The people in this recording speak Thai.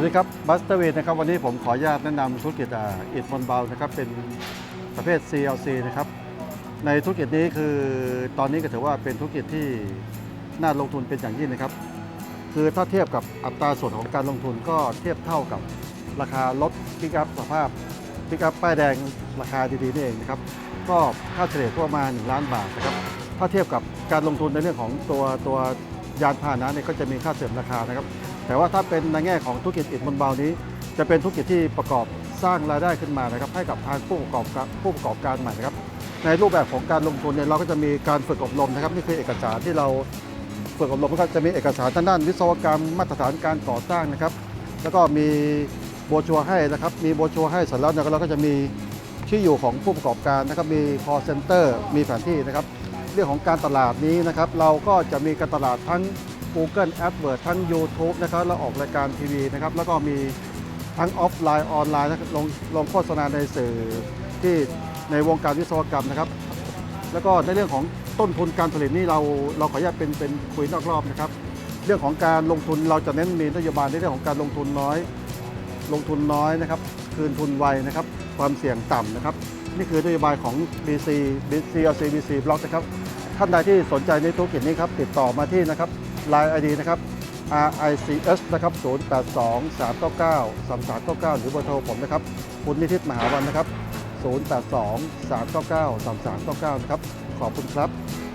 วัสดีครับบัสเตอร์เวนะครับวันนี้ผมขออนุญาตแนะนำธุรกิจอิฐมอนเบานะครับเป็นประเภท CLC นะครับในธุรกิจนี้คือตอนนี้ก็ถือว่าเป็นธุรกิจที่น่าลงทุนเป็นอย่างยิ่งนะครับ คือถ้าเทียบกับอัตราส่วนของการลงทุนก็เทียบเท่ากับราคารถปิกัพสภาพปิกัพป้ายแดงราคาดีๆนี่เองนะครับก็ค่าเฉลี่ยก็ประมาณ1ล้านบาทนะครับถ้าเทียบกับการลงทุนในเรื่องของตัวตัว ยานพาหนะเนี่ยก็จะมีค่าเสื่อมราคานะครับ แต่ว่าถ้าเป็นในแง่ของธุรกิจอิฐมนเบานี้ จะเป็นธุรกิจที่ประกอบสร้างรายได้ขึ้นมานะครับ ให้กับทางผู้ประกอบการผู้ประกอบการใหม่นะครับ ในรูปแบบของการลงทุนเนี่ยเราก็จะมีการฝึกอบรมนะครับนี่คือเอกสารที่เราฝึกอบรมก็จะมีเอกสารทางด้านวิศวกรรมมาตรฐานการก่อสร้างนะครับ แล้วก็มีโบชัวให้นะครับ มีโบชัวให้เสร็จแล้วเนี่ยเราก็จะมีที่อยู่ของผู้ประกอบการนะครับ มี call center มีแผนที่นะครับ เรื่องของการตลาดนี้นะครับ เราก็จะมีการตลาดทั้ง Google AdWords ทั้ง YouTube นะครับแล้วออกรายการทีวีนะครับ แล้วก็มีทั้งออฟไลน์ออนไลน์ลงลงโฆษณาในสื่อที่ในวงการวิศวกรรมนะครับ แล้วก็ในเรื่องของต้นทุนการผลิตนี่เราเราขออนุญาตเป็นเป็นคุยนอกรอบนะครับ เรื่องของการลงทุนเราจะเน้นมีนโยบายในเรื่องของการลงทุนน้อย ลงทุนน้อยนะครับ คืนทุนไวนะครับ ความเสี่ยงต่ำนะครับ นี่คือนโยบายของ BC BCLC BC Block นะครับ ท่านใดที่สนใจในธุรกิจนี้ครับ ติดต่อมาที่นะครับ Line ID นะครับ RICS นะครับ 082 399 3399 หรือเบอร์โทรผมนะครับ คุณนิติตมหาวันนะครับ 082 399 3399 นะครับ ขอบคุณครับ